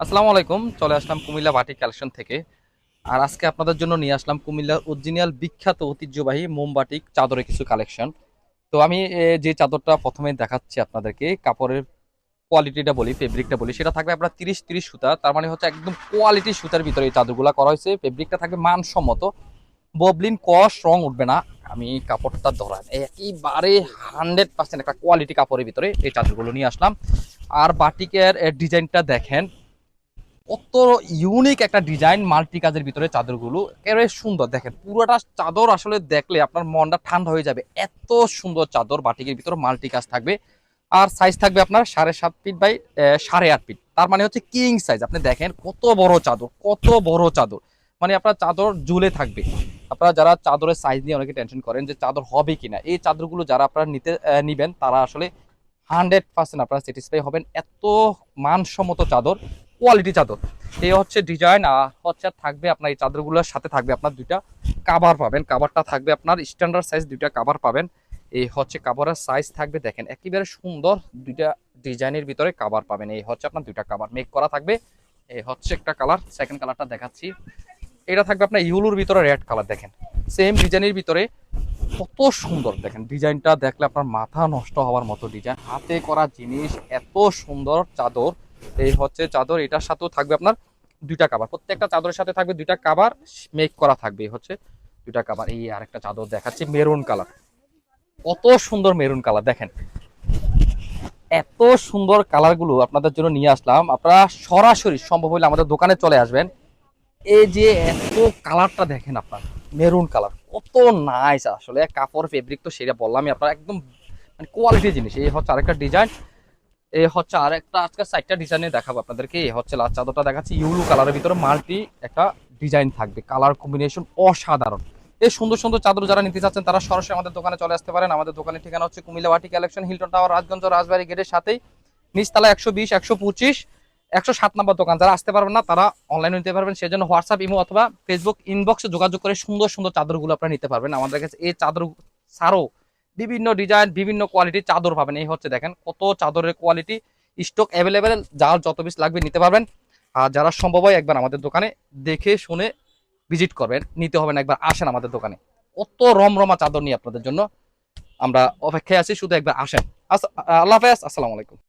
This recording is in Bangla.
আসসালামু আলাইকুম, চলে আসলাম কুমিল্লা বাটি কালেকশন থেকে। আর আজকে আপনাদের জন্য নিয়ে আসলাম কুমিল্লার অরিজিনাল বিখ্যাত ঐতিহ্যবাহী মোমবাটিক চাদরের কিছু কালেকশন। তো আমি যে চাদরটা প্রথমে দেখাচ্ছি আপনাদেরকে, কাপড়ের কোয়ালিটিটা বলি, ফেব্রিকটা বলি, সেটা থাকবে আপনার তিরিশ তিরিশ সুতা, তার মানে হচ্ছে একদম কোয়ালিটি সুতার ভিতরে এই চাদরগুলো করা হয়েছে। ফেব্রিকটা থাকবে মানসম্মত, ববলিন কস রং উঠবে না। আমি কাপড়টা ধরান, একেবারে হান্ড্রেড পার্সেন্ট একটা কোয়ালিটি কাপড়ের ভিতরে এই চাদরগুলো নিয়ে আসলাম। আর বাটিকের ডিজাইনটা দেখেন কত ইউনিক একটা ডিজাইন মাল্টি কাজের ভিতরে চাদরগুলো। একেবারে সুন্দর। দেখেন, পুরোটা চাদর আসলে দেখলে আপনার মনটা ঠান্ডা হয়ে যাবে। এত সুন্দর চাদর, বাটিকের ভিতরে মাল্টি কাজ থাকবে। আর সাইজ থাকবে আপনার সাড়ে সাত ফিট বাই সাড়ে আট ফিট তার মানে হচ্ছে কিং সাইজ আপনি দেখেন কত বড় চাদর, কত বড় চাদর। মানে আপনার চাদর ঝুলে থাকবে। আপনারা যারা চাদরের সাইজ নিয়ে অনেকে টেনশন করেন যে চাদর হবে কিনা, এই চাদরগুলো যারা আপনারা নিতে নিবেন, তারা আসলে হান্ড্রেড পার্সেন্ট আপনারা স্যাটিসফাই হবেন। এত মানসম্মত চাদর। কোয়ালিটি চাদর। এই হচ্ছে ডিজাইন আর হচ্ছে থাকবে আপনার এই চাদরগুলোর সাথে থাকবে আপনার দুইটা কাভার পাবেন। কাভারটা থাকবে আপনার স্ট্যান্ডার্ড সাইজ দুইটা কাভার পাবেন। এই হচ্ছে কাভারের সাইজ থাকবে দেখেন, একেবারে সুন্দর দুইটা ডিজাইনের ভিতরে কাভার পাবেন। এই হচ্ছে আপনার দুইটা কাভার মেক করা থাকবে। এই হচ্ছে একটা কালার সেকেন্ড কালারটা দেখাচ্ছি। এটা থাকবে আপনার ইউলুর ভিতরে রেড কালার দেখেন। সেম ডিজাইনের ভিতরে কত সুন্দর দেখেন। ডিজাইনটা দেখলে আপনার মাথা নষ্ট হওয়ার মতো ডিজাইন হাতে করা জিনিস এত সুন্দর চাদর। এই হচ্ছে চাদর, এটার সাথেও থাকবে আপনার দুইটা কাবার প্রত্যেকটা চাদরের সাথে থাকবে দুইটা কাবার মেক করা থাকবে হচ্ছে দুইটা কাবার এই আরেকটা চাদর দেখাচ্ছি মেরুন কালার কত সুন্দর মেরুন কালার দেখেন। এত সুন্দর কালারগুলো আপনাদের জন্য নিয়ে আসলাম। আপনারা সরাসরি, সম্ভব হলে আমাদের দোকানে চলে আসবেন। এই যে এত কালারটা দেখেন আপনার মেরুন কালার কত নাইস আসলে কাপড় ফেব্রিক তো সেটা বললামই, আপনার একদম মানে কোয়ালিটি জিনিস। এই হচ্ছে আরেকটা ডিজাইন এই হচ্ছে আর একটা আজকে সাইডটা ডিজাইনে দেখাবো আপনাদেরকে। এই হচ্ছে লাল চাদরটা দেখাচ্ছি, ইউলু কালারের ভিতরে মাল্টি একটা ডিজাইন থাকবে। কালার কম্বিনেশন অসাধারণ। এই সুন্দর সুন্দর চাদর যারা নিতে চাচ্ছেন, তারা সরাসরি আমাদের দোকানে চলে আসতে পারেন। আমাদের দোকানের ঠিকানা হচ্ছে কুমিল্লা বাটি collection, Hilton tower, Rajganj Rajbari গেটের সাথেই। নিচতলা একশো বিশ, একশো পঁচিশ, একশো সাত নম্বর দোকান। যারা আসতে পারবেন না, তারা অনলাইনে নিতে পারবেন। সেজন্য হোয়াটসঅ্যাপ ইমো অথবা ফেসবুক ইনবক্সে যোগাযোগ করে সুন্দর সুন্দর চাদরগুলো আপনারা নিতে পারবেন। আমাদের কাছে এই চাদর ছাড়াও বিভিন্ন ডিজাইন বিভিন্ন কোয়ালিটির চাদর পাবেন। এই হচ্ছে দেখেন কত চাদরের কোয়ালিটি স্টক অ্যাভেলেবেল যার যত পিস লাগবে নিতে পারবেন। আর যারা সম্ভব হয় একবার আমাদের দোকানে দেখে শুনে ভিজিট করবেন, নিতে হবে না একবার, আসেন আমাদের দোকানে। কত রমরমা চাদর নিয়ে আপনাদের জন্য আমরা অপেক্ষায় আছি, শুধু একবার আসেন। আস- আল্লাহ হাফেজ, আসসালামু আলাইকুম।